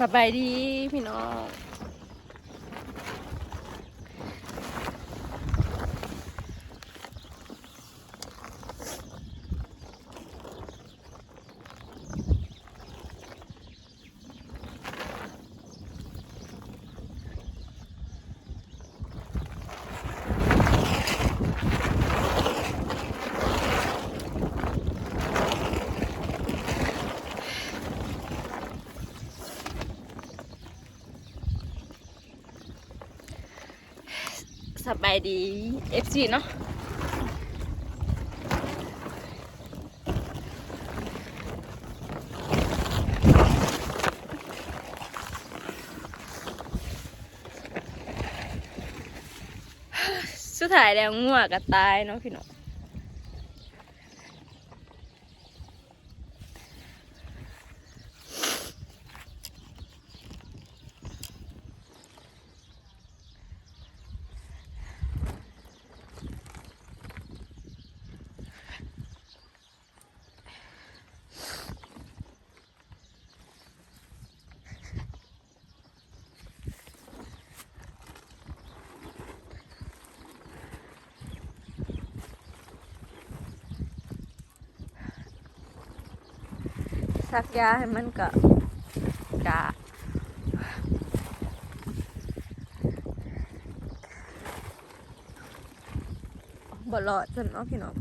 สบายดีพี่น้อง ดี FC เนาะสุดท้ายแล้วงัวก็ตายเนาะพี่น้อง ซักยาให้มันก็กะบลอดจนเนาะพี่น้อง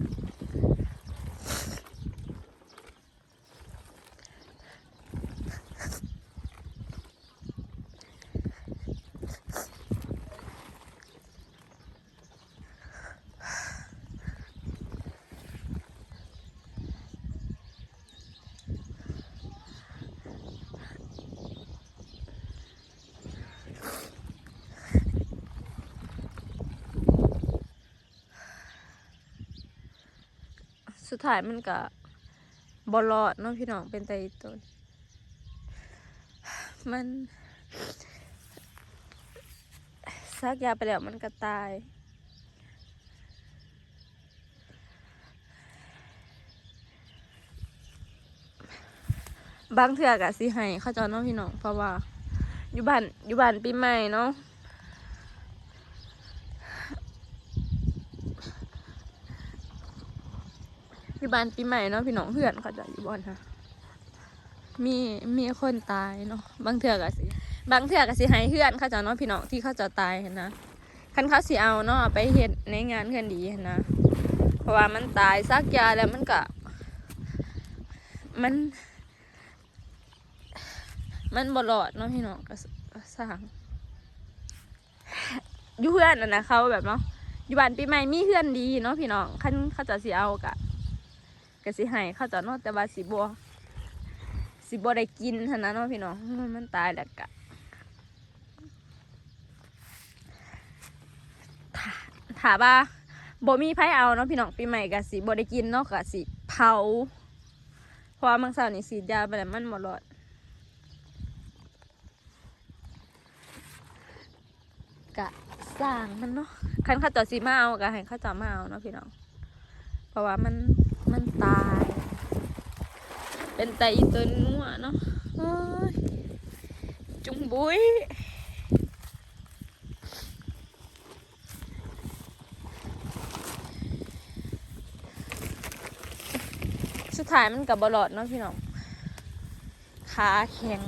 ท้ายมันก็บอลอดเนาะพี่น้องเป็นไตต้นมันซักยาไปแล้วมันก็ตาย บางเถื่อกะสิให้เขาจาเนาะพี่น้องเพราะว่าอยู่บ้านอยู่บ้านปีใหม่เนาะ บ้านปีใหม่เนาะพี่น้องเพื่อนเขาจะอยู่บ้านค่ะมีมีคนตายเนาะบางเถื่อก็สิบางเถื่อก็สิให้เพื่อนเขาจะเนาะพี่น้องที่เขาจะตายนะคันเขาสิเอาเนาะไปเฮ็ดในงานเพื่อนดีนะเพราะว่ามันตายซักยาแล้วมันก็มันมันบลอดเนาะพี่น้องก็สก็สร้างอยู่เพื่อนนะนะเขาแบบเนาะอยู่บ้านปีใหม่มีเพื่อนดีเนาะพี่น้องคันเขาจะสิเอากะ ก็สิให้เขาเจะเนาแต่ว่าสิบัวสิบัวได้กินเท่านั้นเนาะพี่น้องมันตายแล้วกะถาถามว่าบ่มีไผเอาเนาะพี่น้องปีใหม่ก็สิบ่ได้กินเนาะก็สิเผาเพราะว่ามังสาวนี่สีดยาไปแล้วมันบ่รอดกะสร้างมันเนาะคันเขาเจะสิมาเอาก็ให้เขาเจะมาเอาเนาะพี่น้องเพราะว่ามัน มันตาย เป็นไตอีตัวนัวเนาะจุงบุยสุดท้ายมันกับบลอดเนาะพี่น้องขาแข็ง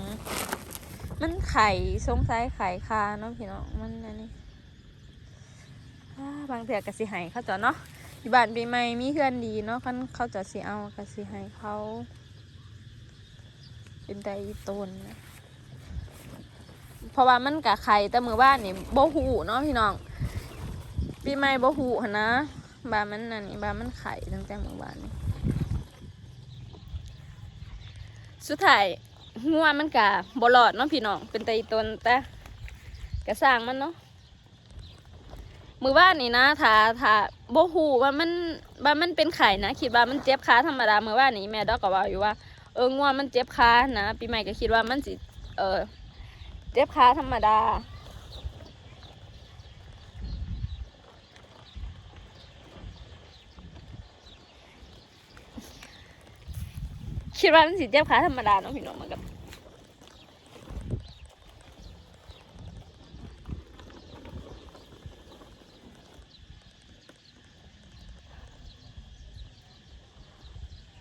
มันไข่สงสัยไข่คาเนาะพี่น้องมันอันนี้บางเถื่อกสิหายเข้าจาะเนาะ อยู่บ้านปีใหม่มีเพื่อนดีเนาะคันเขาจะสิเอาก็สิให้เขา เป็นไดตนนะเพราะว่ามันกะไข่แต่มือบ้านนี่โบหูเนาะพี่น้องปีใหม่บ่หูหนนะบ้านมันนั่นนี่บ้านมันไข่ตั้งแต่มือบ้านนี่สุดท้ายหัวมันกะบ่รอดเนาะพี่น้องเป็นไตตนแต่กะสร้างมันเนาะ มือบ้านนี่นะถ้าถ้าโบหูว่ามันว่ามันเป็นไข่นะคิดว่ามันเจ็บขาธรรมดามือบ้านนี่แม่ดอกก็ว่าอยู่ว่าเออง่วงมันเจ็บขานะปีใหม่ก็คิดว่ามันสิเออเจ็บขาธรรมดาคิดว่ามันสิเจ็บขาธรรมดาเนาะพี่น้องมันกับ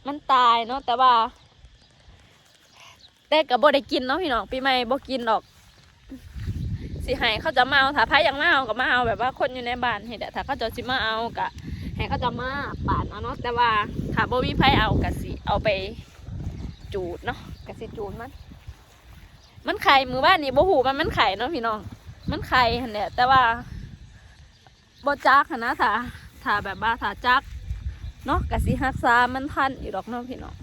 มันตายเนาะแต่ว่า แต่ก็บ่ได้กินเนาะพี่น้องปีใหม่บ่กินดอกสิให้เขาจะมาเอาถ้าพายอยากมาเอาก็มาเอาแบบว่าคนอยู่ในบ้านเห็นแหละถ้าเขาจะสิมาเอาก็ให้เขาจะมาปาดเอาเนาะแต่ว่าถ้าบ่มีไผเอาก็สิเอาไปจูดเนาะก็สิจูดมัน มันไข่มือบ้านนี่บ่หูมันมันไข่เนาะพี่น้อง มันไข่หั่นแหละแต่ว่าบ่จักนนะถ้าถ้าแบบว่าถ้าจัก เนาะก็สิรักษามันทันอยู่ดอกเนาะพี่น้อง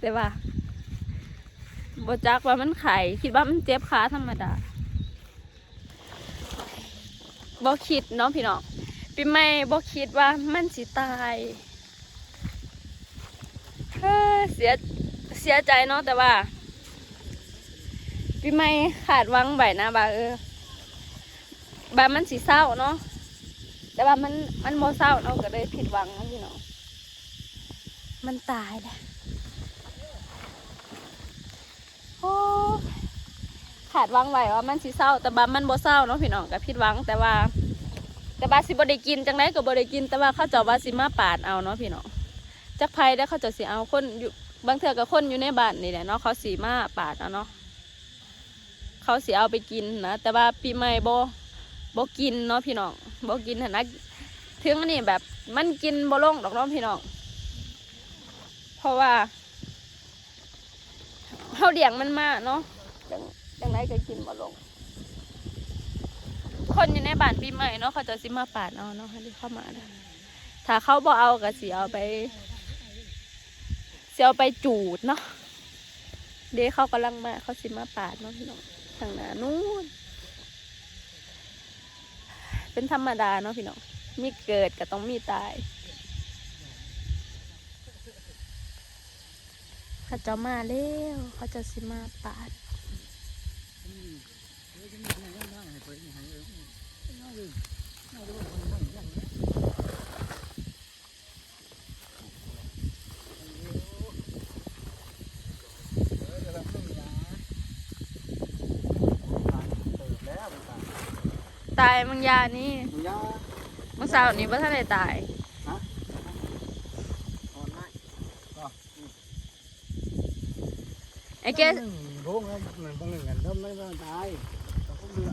แต่ว่าบจักว่ามันไข่คิดว่ามันเจ็บขาธรรมดาบอคิดเนาะพี่น้องปีใหม่บอคิดว่ามันสิตายเฮ้อเสียเสียใจเนาะแต่ว่าปีใหม่ขาดวังไว้นะบาเออบามันสิเศร้าเนาะ แต่ว่ามันมันโมเศร้าเนาะก็เลยผิดหวังเนาะพี่น้องมันตายแล้วโอ้ขาดหวังไว้ว่ามันสิเศร้า แต่บามันบ่เศร้าเนาะพี่น้องกับผิดหวัง แต่ว่า แต่บาสิบ่ได้กินจังไดก็บ่ได้กิน แต่ว่าเขาเจ้าว่าสิมาปาดเอาเนาะพี่น้องจักไผได้อเขาเจ้าสิเอาคนอยู่บางเทื่อก็คนอยู่ในบ้านนี่แหละเนาะเขาสิมาปาดเอาเนาะเขาสิเอาไปกินนะแต่ว่าปีใหม่บ่ บ่กินเนาะพี่น้องบ่กินนะถึงอันนี้แบบมันกินบ่ลงดอกเนาะพี่น้อง เพราะว่าเขาเลี้ยงมันมาเนาะจังจังไรก็กินบ่ลง คนอยู่ในบ้านปีใหม่เนาะเขาจะสิมาปาดเอาเนาะให้เข้ามาถ้าเขาบ่เอาก็สิเอาไปสิเอาไปจูดเนาะเดี๋ยวเขากำลังมาเขาสิมาปาดเนาะพี่น้องทางหน้านู้น เป็นธรรมดาเนาะพี่น้องมีเกิดก็ต้องมีตายเขาจะมาเร็วเขาจะสิมาปาด ตา ยบางยานี่มึงยาบางสาวนี่ว่าท่านได้ตายอ่อนไม้ไอ้เกสพงแล้วเหมือนพงหนึ่งกันเริ่มไม่ต้องตายเราก็เบื่อ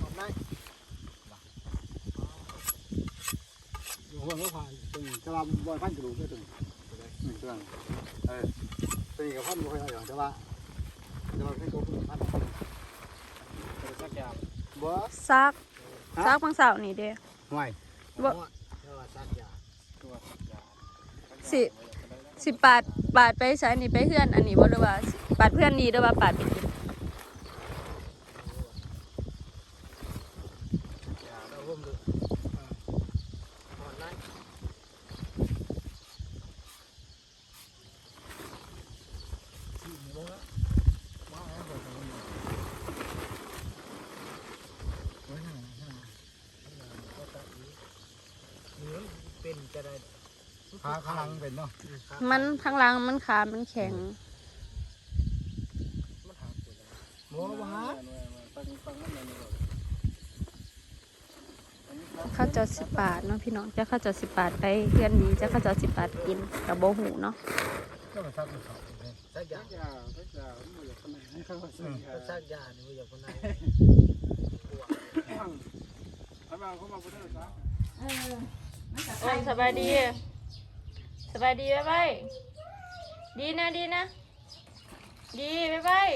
อ่อนไม้อยู่หัวก็ผ่านตึงจะมาบอยพันกระดูกก็ตึงหนึ่งตัวเออตึงกับพันไม่ค่อยเอาอย่างแต่ว่าแต่ว่าให้เขาพันสักอย่างบ่ซัก ซักบางสาวนี่เด้ห่วยบ่แต่ว่าสักอย่างตัวสักอย่างสิสิปาดปาดไปใช้นี่ไปเพื่อนอันนี้บ่หรือว่าสิปาดเพื่อนดีหรือว่าปาดไปกิน อย่าเราร่วมดูอ่อนไม้ เป็นจะได้ ขาข้างห ลังเป็นเนาะมันทางหล่างมันขามันแข็งโม้วะเขาเจะสิปาดเนาะพี่น้องจะเขาเจะสิปาดไปเพื่อนดีจะเขาเจะสิปาดกินกับโบหูเนาะก็มาซักมันเขาสักอย่างสักยาสักยาไม่อยากขนาดนี้เขาสักยา สักอย่างนี่อย่างคนไหนเอามาเขามาพูดได้หรือโอ้ยสบายดีสบายดีบ๊ายบายดีนะดีนะ ดีบ๊ายบาย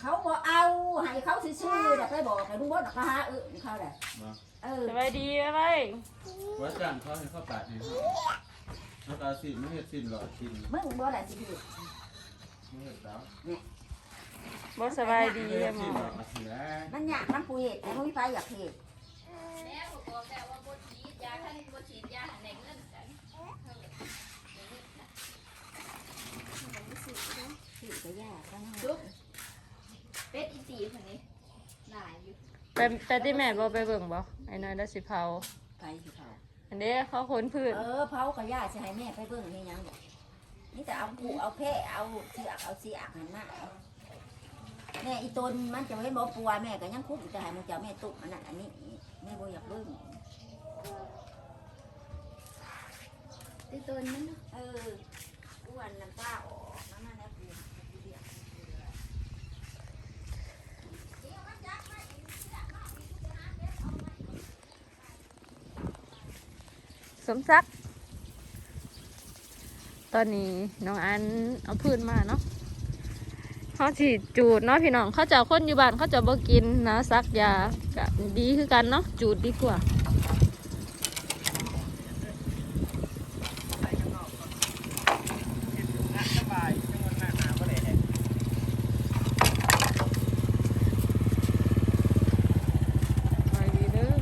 เขาบอกเอาให้เขาซื่อๆแต่ไปบอกให้ลุงบดออกมาหาเออเขาแหละเออสบายดีบ๊ายบายว่าจ้างเขาให้เขาตัดให้เขาเขาตาสิไม่เห็ดสินหรอกสินมึงบ่ได้สิพี่ไม่เห็ดแล้ว บสบายดีไม่หเห็ดมสินอหรอกสิแล้วมันยากมันผู้เหตุแต่ไม่มีไฟอยากเหตุสิก็ยากจังเลยเป็ดอีตีคนนี้หลายอยู่ไปไปที่แม่บอไปเบิ่งบ่ไอ้น้อยได้สิเผาไฟสิเขาอันนี้เขาขนพืชเออเผาก็ยากสิให้แม่ไปเบิ่งนี่ยังบอกนี่แต่เอาผูเอาแพะเอาเสือกเอาเสียกหันมาเอา แม่อีตนมันจะไม่บอกปัวแม่ก็ยังคุกแต่ให้มึงเจ้าแม่ตุกอันนั้นอันนี้แม่บ่อยากเบิ่งตีตัวนั้นเนาะเอออ้วนน้ำตาออกน้ำมันแล้วกูสมศักดิ์ตอนนี้น้องอันเอาพื้นมาเนาะ เขาสิจูดเนาะพี่น้องเขาจะคนอยู่บ้านเขาจะบ่กินนะซักยากะดีคือกันเนาะจูดดีกว่า สบายจังหวัดหน้าหนาบ่ได้แฮะ ไปดีเด้อ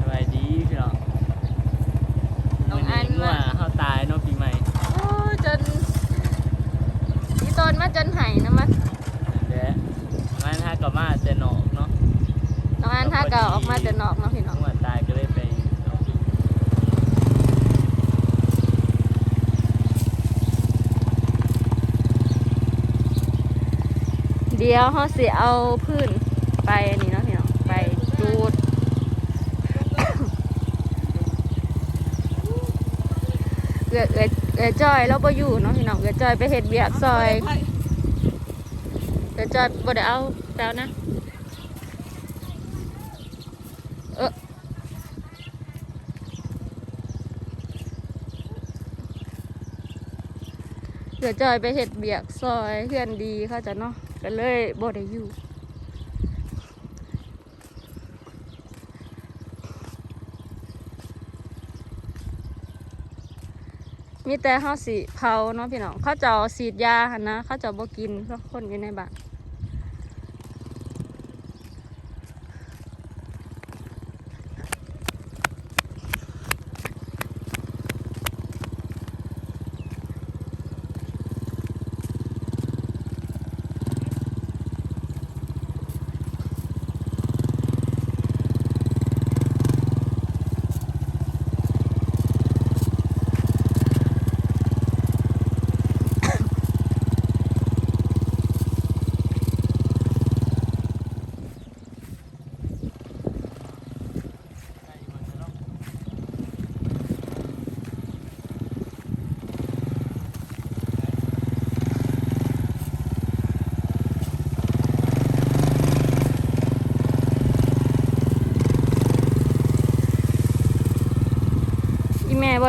สบายดีพี่น้อง น้องอัน ว่า มา เขาตายเนาะปีใหม่ โอ้จนอีตนมาจนไห้นะมัน เด้มันถ้า ก็มาแต่นอกเนาะน้องอันถ้าก็ออกมาแต่นอกเนาะพี่น้องตายก็เลยไปเดี๋ยวเขาสิเอาพื้นไปอันนี้เนาะพี่น้องไปจูด เอือเอือเอือจอยเราบ่อยู่เนาะพี่น้องเอือจอยไปเฮ็ดเบียกซอยเอือจอยบ่ได้เอา แล้วนะ เออเอือจอยไปเฮ็ดเบียกซอยเพื่อนดีเขาจะเนาะก็เลยบ่ได้อยู่มีแต่เขาสีเผาเนาะพี่น้องเขาจะเอาสีดยาหันนะเขาจะบ่กินเพราะคนอยู่ในบ้าน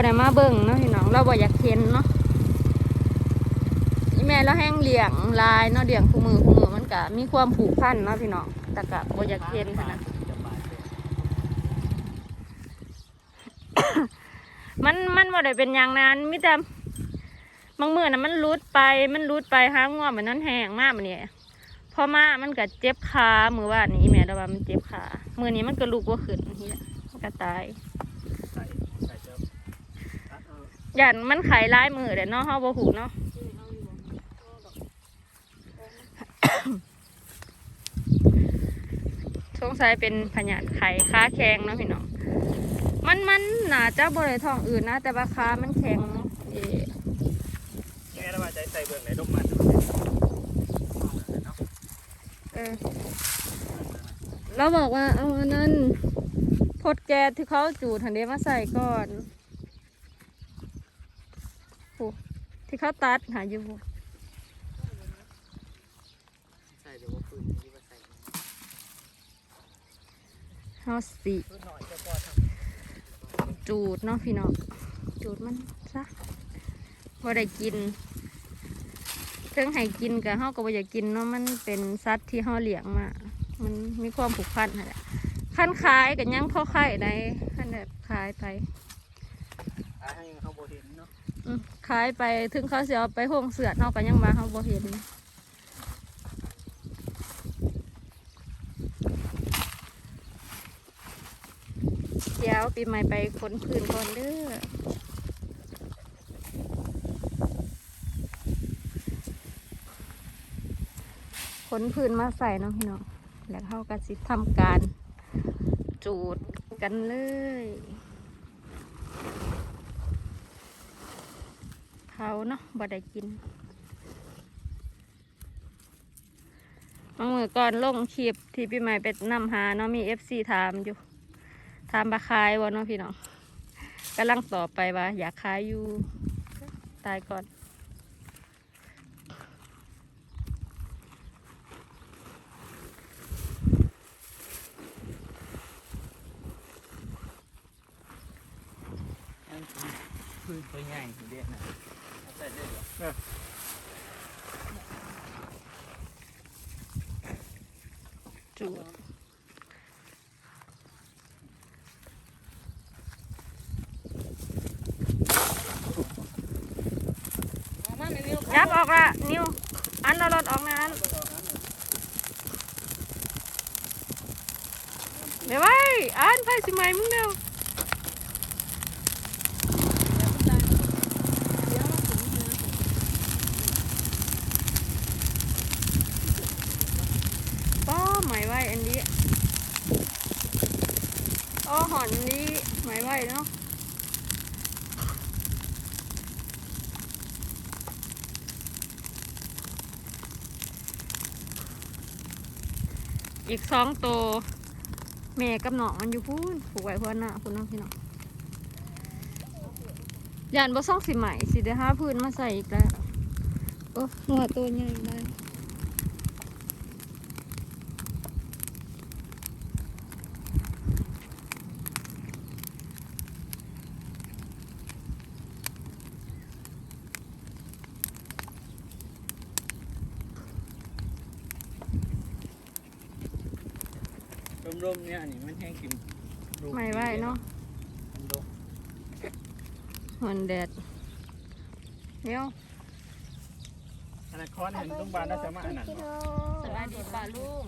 ได้มาเบิ่งเนาะพี่น้องเราบ่อยากเห็นเนาะอีแม่เราแห้งเลี้ยงลายเนาะเลี้ยงคู่มือคู่มือมันก็มีความผูกพันเนาะพี่น้องแต่ก็บ่อยากเห็นขนาดจะมันมันบ่ได้เป็นอย่างนั้นมิแต่บางมื้อน่ะมันรุดไปมันรุดไปหางัวมันนั้นแห้งมากมันนี่ยพอมามันก็เจ็บขามือว่านนี้แม่เราว่ามันเจ็บขามือนี้มันก็ลุกว่าขึ้นเฮียมันก็ตาย ใส่ใส่เจ้าตัดเอา ย่านมันไขร้ายมือเด้เนาะเฮาบ่หูเนาะสงสัยเป็นพยาธิไข่ค้าแข็งเนาะพี่น้อง มันมันหน่าจะบ่ได้ท้องอื่นนะ แต่ว่าค้ามันแข็งเนาะเอ๊ะแม่ระว่าใจใส่เบื้องไหนลงมันเออเราบอกว่าเอาอันนั้นพดแกที่เขาจูดทันเดมาใส่ก่อน โอ้ที่เขาตัดหาอยู่บ่ใส่เดี๋ยวว่าปืนที่ว่าใส่เฮาสิพื้นหน่อยเจ้าพ่อทจูดเนาะพี่น้องจูดมันซะบ่ได้กินเพิ่องให้กินกับเฮาก็บ่อยากกินเนาะมันเป็นสัตว์ที่เฮาเลี้ยงมา มันมีความผูกพันนั่นแหละขั้นขายกันยังพ่อไขายได้ขั้นแบบขายไปำให้เขาโบเห็นเนาะ อืม ขายไปถึงเขาเสิเอาไปห้องเสือดเฮาก็ยังมาเฮาบ่เห็นเดี๋ยวปีใหม่ไปค้นพื้นก่อนเด้อขนพื้นมาใส่เนาะพี่น้อง แล้วเขาก็สิทำการจูดกันเลย เขาเนาะบ่ได้กินบางมือก่อนลงคลิปที่พี่ใหม่ไปนำหาเนาะมีเอฟซีถามอยู่ ถามบาคายบ่เนาะพี่น้องกำลังตอบไปว่า อยากขายอยู่ ตายก่อนคือคือตัวใหญ่เดียวนะ จูดยับออกละนิวอันเอารถออกนะอันเดี๋ยวไว้อันไฟสิไหมมึงเดียวป้อไหมไว้อันนี้ อ้อหอนอันนี้ไหมไว้เนาะอีกสองตัวแม่กับหนองมันอยู่พูนผูกไว้เพื่อนหน้าพูนน้องพี่น้องยานบ่ซ่องสิใหม่สิได้ห้าพื้นมาใส่อีกแล้วโอ้หัวตัวใหญ่ได้ร่มๆ เนี่ยอันนี้มันแห้งกินลูกไม่ไหวเนาะมันดกหอนแดดเดี๋ยวอันนั้นคอนเห็นโรงพยาบาลน่าจะมาอันนั้นเนาะสบายดีป่าลุง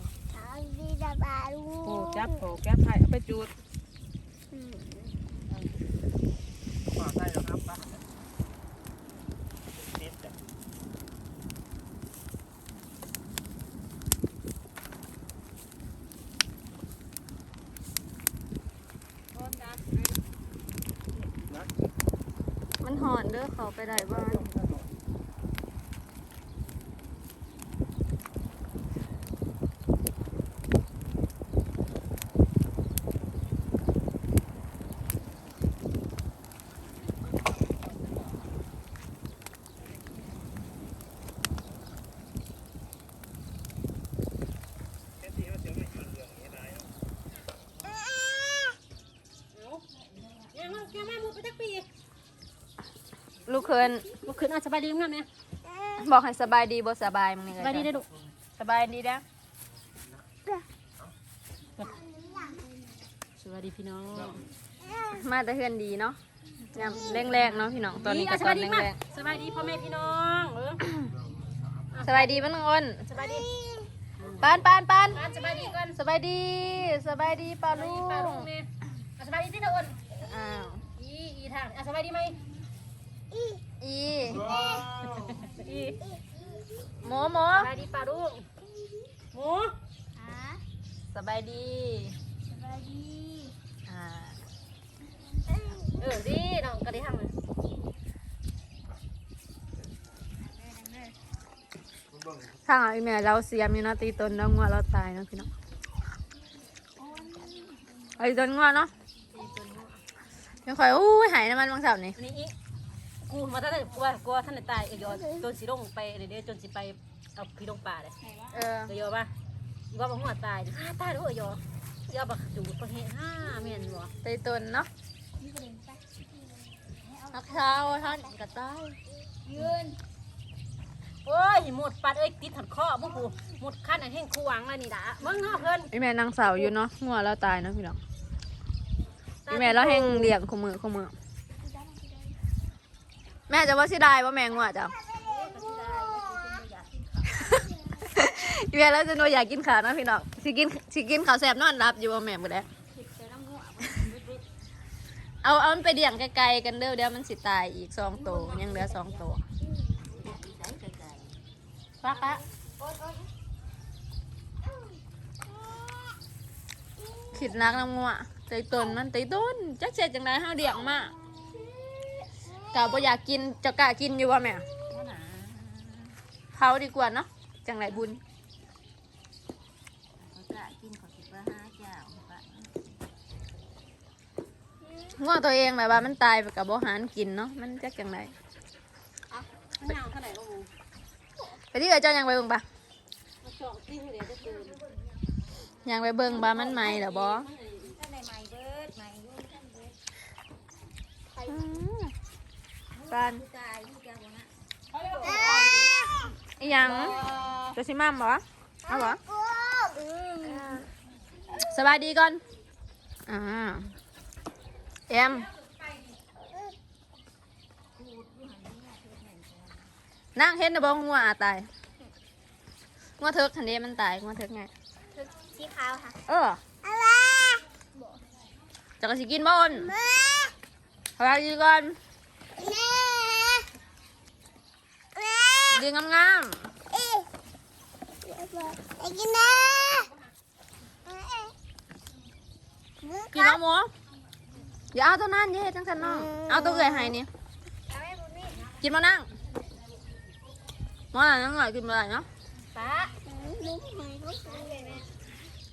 โอ้โอ้จับโผแก้ไข่เอาไปจูด มาใส่แล้วครับปะนิดจ้ะ มันหอน เด้อเขาไปได้บ้าน เส้นที่มันเสียไม่ยืนเรื่องนี้ได้เนาะ ลูกเคิน ลูกขึ้น อะสบายดีมั้งเนี่ยบอกให้สบายดีบ่สบายมึงนี่สบายดีได้อลูกสบายดีนะสวัสดีพี่น้อง มาแต่เฮือนดีเนาะยามแรกๆเนาะพี่น้องตอนนี้ก็ะสตบาอยนดีแรมากกสบายดีพ่อแม่พี่น้องเออๆสบายดีมั้งอ้นสบายดีปานปานปานอะสบายดีก่อนสบายดีสบายดีป้าลุงป้าลุงแม่อะสบายดีที่เธออ้นอ้าวอีอีทางอะสบายดีไหมอี อีหมูหมูสบายดีป้าลุงหมูสบายดีสบายดีอ่าเออดีน้องก็ได้ทำเลยทางเอาอีเมลเราเสียมอยู่เนาะตีตนแล้วงัวเราตายเนาะพี่น้องไอ้ตนงัวเนาะยังคอยอู้ยหายน้ำมันบางเสาร์นี่อันนี้อี กูมาท่านกลัวกลัวท่านได้ตายเอยอจนสิลงไปเดี๋ยวจนสิไปเอาพี่ลงป่าเลยเออเอยอป่ะอีว่าบ่หัวตายฮ่าตายแล้วเอยอยอบักจูดประเทศฮ่าแม่นบ่ตีตนเนาะนักเช้าท่านกระต่ายยืนโอ้ยหมดปัดเอ้ยติดถัดข้อพวกกูหมดขั้นอันแห้งคูวางแล้วนี่ด่าเบิ่งเนาะเพิ่นอีเมลนางสาวอยู่เนาะงัวเราตายเนาะพี่น้องอีเมลเราแห้งเลี้ยงขมือขมือ แม่จะว่าสิได้ว่าแมงงัวจ้ะอีเมลแล้วจะนัวอยากกินขาเนาะพี่น้องสิกินสิกินข้าวแซ่บนอนรับอยู่ว่าแม่บ่ได้เอาเอามันไปเดี่ยงไกลๆกันเด้อเดี๋ยวมันสิตายอีกสองตัวยังเหลือสองตัวปะปะขิดนักน้ำงัวใจตนมันใจต้นจักเสร็จจังไดเฮาเดี่ยงมากะบ่อยากกินเจะกะกินอยู่ว่าแม่เผาดีกว่าเนาะจังไรบุญกะกินขอสิบห้าเจ้าง่วงตัวเองแบบว่ามันตายไปกับบ่หารกินเนาะมันจะจังไรมันยาวเท่าไหร่ก็มูไปที่เอ๋เจ้ายังไปเบิ่งปะมาเจาะติ้งเดี๋ยวจะตื่นยังไปเบิ่งบามันไหมเหรอบ่ท่านในไม้เบิดไม้ยุ่งท่านเบิดอืม การกายที่แกวนะอีหยังจะสิมามบ่เอาบ่สบายดีก่อน อ่า เอ็มนั่งเห็นนะบ่งัวอาตายงัวเถิกทันเดมันตายงัวเถิกไงสีขาวค่ะ เออจะกระสิกินบอนสบายดีก่อน ดีงามๆกินเอาหมูอย่าเอาตัวนั้นอย่าเฮ็ดจังสันน้อง เอาตัวเอื่อยให้นี่กินมานั่งมานั่งหน่อยกินมาหน่อยเนาะป้า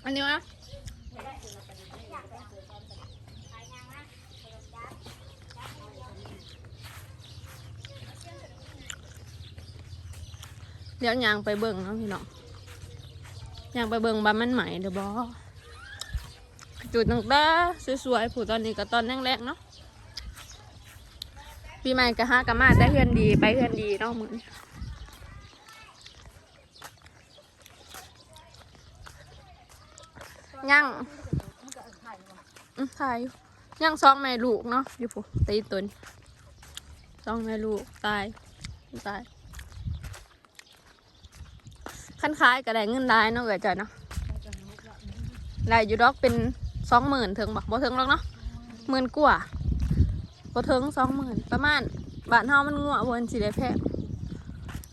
อันนี้นะ เดี๋ยวยางไปเบิ่งเนาะพี่น้องยางไปเบิ่งบ้านมันใหม่เด้อบอจุดตั้งแต่สวยๆ ผู้ตอนนี้ก็ตอนแรกๆเนาะปีใหม่ก็ห้ากะมาได้เพื่อนดีไปเพื่อนดีเนาะมือนี้ยังถ่ายอยู่ยังสองแม่ลูกเนาะอยู่ผู้ตีตนสองแม่ลูกตายตาย คันคล้ายก็ได้เงินได้เนาะเอ๋ยจ่อยเนาะได้อยู่ดอกเป็นสองหมื่นถึงบ่บ่ถึงหรอกเนาะหมื่นกว่าบ่ถึงสองหมื่นประมาณบ้านเฮามันงัวบนสิได้แพง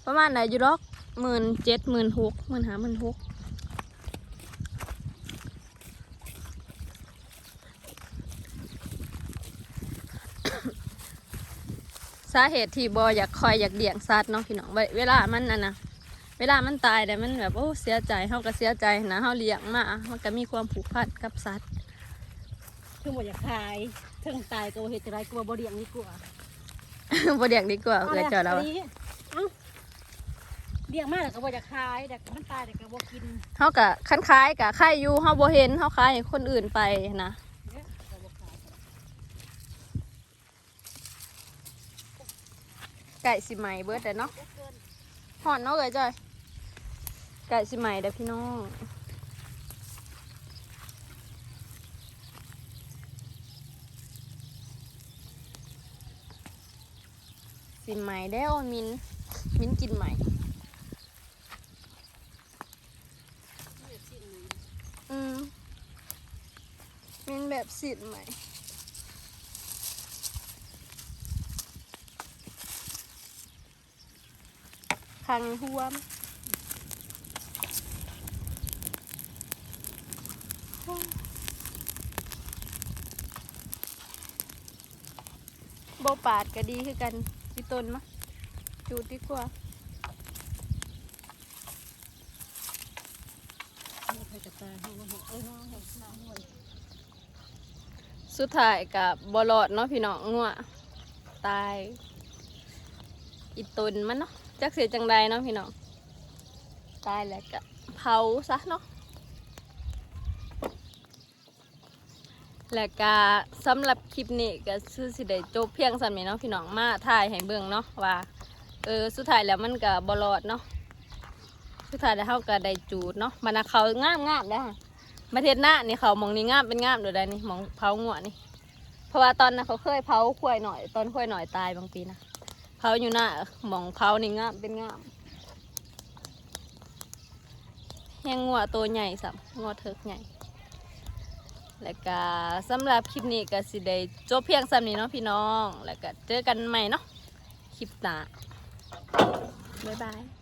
ประมาณได้อยู่ดอกหมื่นเจ็ดหมื่นหกหมื่นห้าหมื่นหกสาเหตุที่บออยากคอยอยากเลี้ยงสัตว์เนาะพี่น้องเวเวลามันน่ะนะ เวลามันตายแต่มันแบบโอ้เสียใจเฮาก็เสียใจนะเฮาเลี้ยงมามันก็มีความผูกพันกับสัตว์คือหมดอยากขายเทิงตายตัวเห็ดจะไรกลัวบ่เดียงนี่กลัวบ่เลี้ยงดีกว่าเอื้อเจ้าเราอันนี้เอ้าเลี้ยงมากแต่ก็บ่อยากขายแต่มันตายแต่ก็บ่กินเฮาก็คันคล้ายกับค่ายอยู่เฮาบ่เห็นเฮาขายให้คนอื่นไปนะเนี่ยก็บ่ขายไก่สิใหม่เบิดแต่เนาะ หอนเนาะเอ้ยจ้อยไก่สิใหม่เด้อพี่น้องสิใหม่แล้วมินมินกินใหม่อืมเป็นแบบสีดใหม่ คังห่วมโบปาดก็ดีคือกันพี่ต้นมะจูดดีกว่าสุดท้ายกับบอลอดเนาะพี่น้องงัวตาย อีตุนมันเนาะ จักเสียจังใดเนาะพี่น้องตายแล้วก็เผาซะเนาะแล้วก็สำหรับคลิปนี้ก็คือสิได้จบเพียงสันนี้เนาะพี่น้องมาถ่ายให้เบิ่งเนาะว่าเออสุดท้ายแล้วมันก็บอลอดเนาะสุดท้ายแล้วเฮาก็ได้จูดเนาะมันเขางามงามๆได้มาเทศหน้านี่เขามองนี่งามเป็นงามเดี๋ยวได้นี่มองเผางัวนี่ เพราะว่าตอนนั้นเขาเคยเผาควายหน่อย ตอนควายหน่อยตายบางปีนะ เขาอยู่หน้าหมองเขานี่งามเป็นงามแหงงัวตัวใหญ่สับงัวเถิกใหญ่ แล้วก็สำหรับคลิปนี้ก็สิได้จบเพียงสำนี้เนาะพี่น้อง แล้วก็เจอกันใหม่เนาะคลิปหน้าบ๊ายบาย